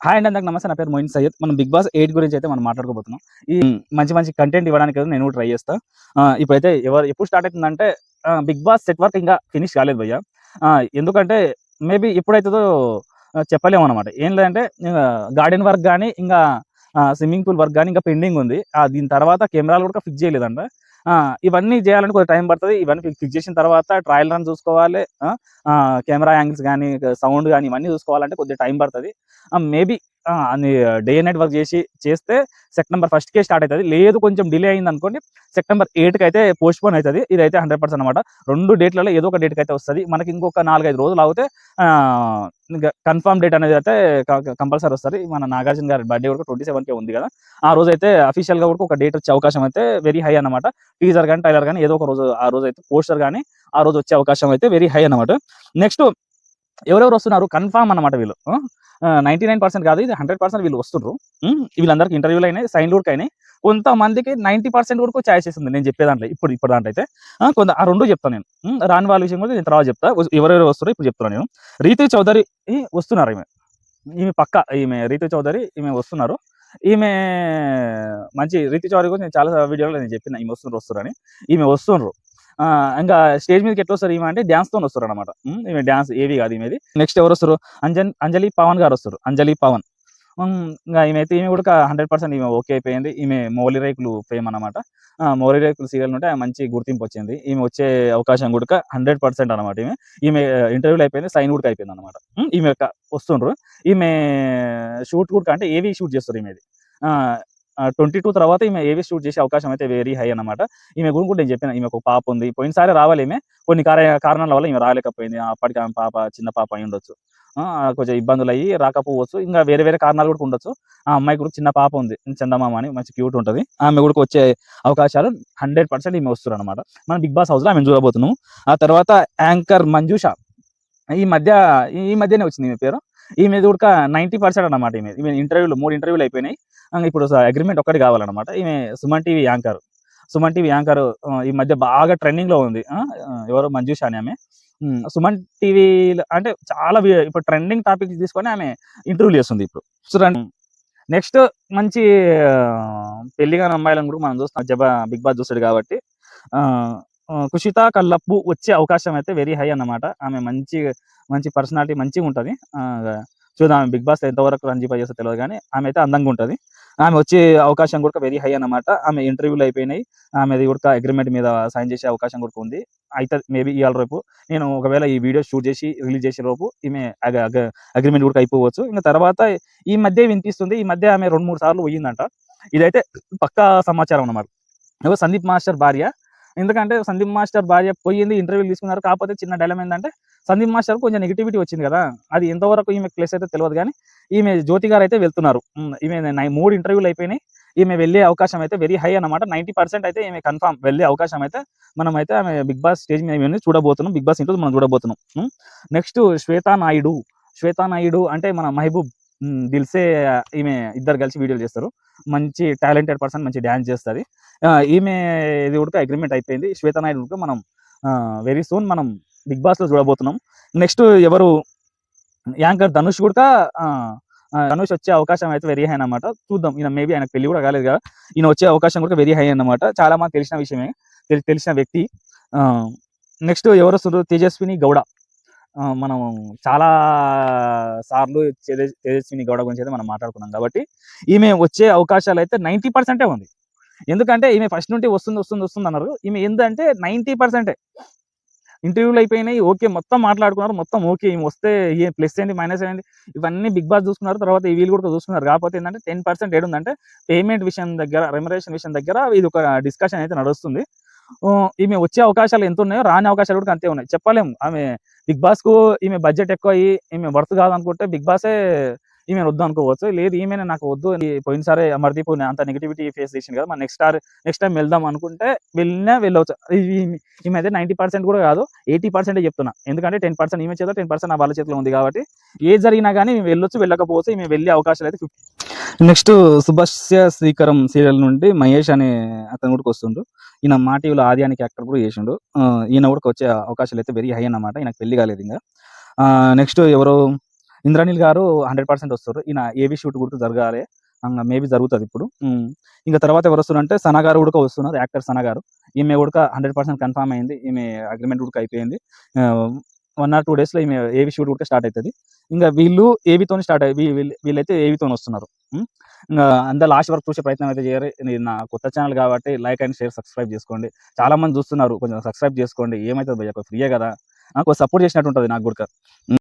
Hi అండి అందరికి నమస్తే. నా పేరు మోయిన్ సయ్యద్. మనం బిగ్ బాస్ ఎయిట్ గురించి అయితే మనం మాట్లాడుకోబోతున్నాం. ఈ మంచి మంచి కంటెంట్ ఇవ్వడానికి అయితే నేను కూడా ట్రై చేస్తా. ఆ, ఇప్పుడైతే ఎవరు ఎప్పుడు స్టార్ట్ అవుతుందంటే బిగ్ బాస్ సెట్ వర్క్ ఇంకా ఫినిష్ కాలేదు భయ్య. ఎందుకంటే మేబీ ఎప్పుడైతుందో చెప్పలేము అనమాట ఏం లేదంటే గార్డెన్ వర్క్ కానీ ఇంకా స్విమ్మింగ్ పూల్ వర్క్ కానీ ఇంకా పెండింగ్ ఉంది. ఆ, దీని తర్వాత కెమెరాలు కూడా ఫిక్స్ చేయలేదంట. ఇవన్నీ చేయాలంటే కొంచెం టైం పడుతుంది. ఇవన్నీ ఫిక్స్ చేసిన తర్వాత ట్రయల్ రన్ చూసుకోవాలి. కెమెరా యాంగిల్స్ కానీ సౌండ్ కానీ ఇవన్నీ చూసుకోవాలంటే కొద్దిగా టైం పడుతుంది. మేబీ అని డే నైట్ వర్క్ చేసి చేస్తే సెప్టెంబర్ ఫస్ట్కే స్టార్ట్ అవుతుంది లేదు కొంచెం డిలే అయింది అనుకోండి సెప్టెంబర్ ఎయిట్కి అయితే పోస్ట్ పోన్ అవుతుంది ఇదైతే హండ్రెడ్ పర్సెంట్ అనమాట రెండు డేట్లలో ఏదో ఒక డేట్కి అయితే వస్తుంది. మనకి ఇంకొక నాలుగైదు రోజులు అవుతే ఇంకా కన్ఫర్మ్ డేట్ అనేది అయితే కంపల్సరీ వస్తుంది. మన నాగార్జున గారి బర్త్డే కూడా ట్వంటీ సెవెన్కే ఉంది కదా. ఆ రోజు అయితే అఫీషియల్గా కూడా ఒక డేట్ వచ్చే అవకాశం అయితే వెరీ హై అనమాట టీజర్ కానీ టైలర్ కానీ ఏదో ఒక రోజు ఆ రోజు అయితే పోస్టర్ కానీ ఆ రోజు వచ్చే అవకాశం అయితే వెరీ హై అనమాట నెక్స్ట్ ఎవరెవరు వస్తున్నారు? కన్ఫామ్ అనమాట వీళ్ళు. నైంటీ నైన్ పర్సెంట్ కాదు ఇది హండ్రెడ్ పర్సెంట్ వీళ్ళు వస్తున్నారు. వీళ్ళందరికీ ఇంటర్వ్యూలు అయినాయి సైన్ కూడా అయినాయి. కొంతమందికి నైన్టీ పర్సెంట్ వరకు ఛాయిస్ ఉంది నేను చెప్పే దాంట్లో ఇప్పుడు ఇప్పుడు దాంట్లో అయితే. కొంత ఆ రెండు చెప్తాను నేను. రాని వాళ్ళ విషయం కూడా నేను తర్వాత చెప్తా. ఎవరెవరు వస్తారో ఇప్పుడు చెప్తాను నేను. రీతి చౌదరి వస్తున్నారు ఈమె. ఈమె పక్క ఈమె రీతి చౌదరి ఈమె వస్తున్నారు. ఈమె మంచి రీతి చౌదరి గురించి నేను చాలా వీడియోలో నేను చెప్పిన ఈమె వస్తున్నారు వస్తున్నారని ఈమె వస్తున్నారు. ఇంకా స్టేజ్ మీదకి ఎట్లా వస్తారు? ఈమె అంటే డ్యాన్స్తో వస్తారు అనమాట ఈమె డ్యాన్స్ ఏవి కాదు ఈమెది. నెక్స్ట్ ఎవరు వస్తారు? అంజన్ అంజలి పవన్ గారు వస్తారు. అంజలి పవన్. ఇంకా ఈమె అయితే ఈమె కూడా హండ్రెడ్ పర్సెంట్ ఈమె ఓకే అయిపోయింది. ఈమె మౌలి రేకులు ఫేమ్ అనమాట మౌలి రేకులు సీరియల్ ఉంటే మంచి గుర్తింపు వచ్చింది. ఈమె వచ్చే అవకాశం కూడా హండ్రెడ్ పర్సెంట్ అనమాట ఈమె. ఈమె ఇంటర్వ్యూలు అయిపోయింది సైన్ కూడా అయిపోయింది అనమాట ఈమె వస్తుండ్రు. ఈమె షూట్ కూడా అంటే ఏవి షూట్ చేస్తారు ఈమెది? ట్వంటీ టూ తర్వాత ఈమె ఏవి షూట్ చేసే అవకాశం అయితే వెరీ హై అనమాట ఈమె గురించి కూడా నేను చెప్పిన ఈమె ఒక పాప ఉంది. పోయినసారి రావాలి ఈమె. కొన్ని కారణాల వల్ల ఈమె రాలేకపోయింది. అప్పటికి ఆమె పాప చిన్న పాప అయి ఉండొచ్చు. ఆ, కొంచెం ఇబ్బందులు అయ్యి రాకపోవచ్చు. ఇంకా వేరే వేరే కారణాలు కూడా ఉండొచ్చు. ఆ అమ్మాయి కూడా చిన్న పాప ఉంది. చందమామ అని మంచి క్యూట్ ఉంటది. ఆమె కూడా వచ్చే అవకాశాలు హండ్రెడ్ పర్సెంట్ ఈమె వస్తారు అనమాట మనం బిగ్ బాస్ హౌస్లో ఆమె చూడబోతున్నాం ఆ తర్వాత యాంకర్ మంజుష. ఈ మధ్య ఈ మధ్యనే వచ్చింది ఈమె పేరు. ఈమె కూడా నైన్టీ పర్సెంట్ అనమాట ఈమె ఈమె ఇంటర్వ్యూలు మూడు ఇంటర్వ్యూలు అయిపోయినాయి. ఇప్పుడు అగ్రిమెంట్ ఒక్కటి కావాలన్నమాట. ఈమె Suman TV anchor. Suman TV anchor ఈ మధ్య బాగా ట్రెండింగ్లో ఉంది. ఎవరు? మంజుష అని ఆమె. సుమన్ టీవీ అంటే చాలా ఇప్పుడు ట్రెండింగ్ టాపిక్ తీసుకొని ఆమె ఇంటర్వ్యూ చేస్తుంది ఇప్పుడు. చూడండి. నెక్స్ట్ మంచి పెళ్ళిగా అమ్మాయిలను కూడా మనం చూస్తాం. జబా బిగ్ బాస్ చూస్తాడు కాబట్టి. కుషిత కల్లప్పు వచ్చే అవకాశం అయితే వెరీ హై అన్నమాట. ఆమె మంచి మంచి పర్సనాలిటీ మంచిగా ఉంటుంది. చూద్దాం ఆమె బిగ్ బాస్ ఎంతవరకు రంజీపా చేస్తే తెలియదు కానీ ఆమె అయితే అందంగా ఉంటుంది. ఆమె వచ్చే అవకాశం కూడా వెరీ హై అన్నమాట. ఆమె ఇంటర్వ్యూలు అయిపోయినాయి. ఆమెది కూడా అగ్రిమెంట్ మీద సైన్ చేసే అవకాశం కూడా ఉంది. అయితే మేబీ ఇవాళ రేపు. నేను ఒకవేళ ఈ వీడియో షూట్ చేసి రిలీజ్ చేసే లోపు ఈమె అగ్రిమెంట్ కూడా అయిపోవచ్చు. ఇంకా తర్వాత ఈ మధ్య వినిపిస్తుంది ఈ మధ్య ఆమె రెండు మూడు సార్లు పోయిందంట. ఇదైతే పక్కా సమాచారం అన్నమాట. సందీప్ మాస్టర్ భార్య. ఎందుకంటే సందీప్ మాస్టర్ భార్య పోయింది ఇంటర్వ్యూ తీసుకున్నారు. కాకపోతే చిన్న డైలమ్ ఏంటంటే సందీప్ మాస్టర్ కొంచెం నెగిటివిటీ వచ్చింది కదా. అది ఎంతవరకు ఈమె ప్లేస్ అయితే తెలియదు కానీ ఈమె జ్యోతి గారు అయితే వెళ్తున్నారు. ఈమె మూడు ఇంటర్వ్యూలు అయిపోయినాయి. ఈమె వెళ్ళే అవకాశం అయితే వెరీ హై అన్నమాట. నైన్టీ పర్సెంట్ అయితే ఈమె కన్ఫామ్ వెళ్ళే అవకాశం అయితే మనం అయితే ఆమె బిగ్ బాస్ స్టేజ్ మీద చూడబోతున్నాం. బిగ్ బాస్ ఇంట్లో మనం చూడబోతున్నాం. నెక్స్ట్ శ్వేతా నాయుడు. శ్వేతా నాయుడు అంటే మన మహబూబ్ దిల్సే ఈమె ఇద్దరు కలిసి వీడియోలు చేస్తారు. మంచి టాలెంటెడ్ పర్సన్ మంచి డ్యాన్స్ చేస్తుంది. ఈమె ఇది కూడా అగ్రిమెంట్ అయిపోయింది. శ్వేతా నాయుడు కూడా మనం వెరీ సూన్ మనం బిగ్ బాస్లో చూడబోతున్నాం. నెక్స్ట్ ఎవరు? యాంకర్ ధనుష్ కూడా ధనుష్ వచ్చే అవకాశం అయితే వెరీ హై అన్నమాట. చూద్దాం. ఈయన మేబీ ఆయన పెళ్ళి కూడా కాలేదు కదా. ఈయన వచ్చే అవకాశం కూడా వెరీ హై అన్నమాట. చాలా మంది తెలిసిన విషయమే. తెలిసిన వ్యక్తి. నెక్స్ట్ ఎవరు వస్తున్నారు తేజస్విని గౌడ. మనం చాలా సార్లు తేజస్విని గౌడ గురించి అయితే మనం మాట్లాడుకున్నాం కాబట్టి ఈమె వచ్చే అవకాశాలు అయితే నైంటీ పర్సెంటే ఉంది. ఎందుకంటే ఈమె ఫస్ట్ నుండి వస్తుంది వస్తుంది వస్తుంది అన్నారు. ఈమె ఏంటంటే నైంటీ పర్సెంటే. ఇంటర్వ్యూలు అయిపోయినాయి ఓకే మొత్తం మాట్లాడుకున్నారు మొత్తం ఓకే ఈమె వస్తే ఏ ప్లస్ ఏంటి మైనస్ ఏంటి ఇవన్నీ బిగ్ బాస్ చూసుకున్నారు తర్వాత ఈ వీళ్ళు కూడా చూసుకున్నారు. కాకపోతే ఏంటంటే టెన్ పర్సెంట్ ఏడుందంటే పేమెంట్ విషయం దగ్గర రెమ్యురేషన్ విషయం దగ్గర ఇది ఒక డిస్కషన్ అయితే నడుస్తుంది. ఈమె వచ్చే అవకాశాలు ఎంత ఉన్నాయో రాని అవకాశాలు కూడా అంతే ఉన్నాయి. చెప్పలేము. ఆమె బిగ్ బాస్కు ఈమె బడ్జెట్ ఎక్కువ అయ్యి ఈమె వర్త్ కాదనుకుంటే బిగ్ బాసే ఈమె వద్దు అనుకోవచ్చు. లేదు ఈమె నాకు వద్దు ఈ పోయినసారి అమర్దీప్ అంత నెగిటివిటీ ఫేస్ చేసింది కదా. మన నెక్స్ట్ నెక్స్ట్ టైం వెళ్దాం అనుకుంటే వెళ్ళినా వెళ్ళవచ్చు. ఈమె అయితే నైంటీ పర్సెంట్ కూడా కాదు ఎయిటీ పర్సెంటే చెప్తున్నా. ఎందుకంటే టెన్ పర్సెంట్ ఈమె చేత టెన్ పర్సెంట్ నా వాళ్ళ చేతిలో ఉంది కాబట్టి. ఏ జరిగినా కానీ మేము వెళ్ళొచ్చు వెళ్ళకపోవచ్చు ఈమె వెళ్ళే అవకాశాలు అయితే నెక్స్ట్ సుభాష్య శ్రీకరం సీరియల్ నుండి మహేష్ అనే అతను కూడా వస్తుండు. ఈయన మా టీవీలో యాక్టర్ కూడా చేసిండు. ఆ, ఈయన కూడా వచ్చే అవకాశాలు అయితే వెరీ హై అన్నమాట. ఈయనకు పెళ్ళి కాలేదు ఇంకా. నెక్స్ట్ ఎవరు? ఇంద్రనీల్ గారు హండ్రెడ్ పర్సెంట్ వస్తారు. ఈయన ఏవి షూట్ కూడా జరగాలి. మేబీ జరుగుతుంది ఇప్పుడు. ఇంకా తర్వాత ఎవరు వస్తున్నారంటే సనా గారు కూడా వస్తున్నారు యాక్టర్ సనా గారు. ఈమె ఉడక హండ్రెడ్ పర్సెంట్ కన్ఫర్మ్ అయింది. ఈమె అగ్రిమెంట్ ఉడక అయిపోయింది. వన్ ఆర్ టూ డేస్లో ఈమె ఏవి షూట్ ఉడక స్టార్ట్ అవుతుంది ఇంకా వీళ్ళు ఏవితో స్టార్ట్ అయ్యి వీళ్ళు వీళ్ళైతే ఏవితో వస్తున్నారు. అంత లాస్ట్ వరకు చూసే ప్రయత్నం అయితే చేయరు. ఇది నా కొత్త ఛానల్ కాబట్టి లైక్ అండ్ షేర్ సబ్స్క్రైబ్ చేసుకోండి. చాలా మంది చూస్తున్నారు కొంచెం సబ్స్క్రైబ్ చేసుకోండి. ఏమైతే భయ్య ఫ్రీయే కదా. నాకు సపోర్ట్ చేసినట్టు ఉంటుంది నాకు కూడా.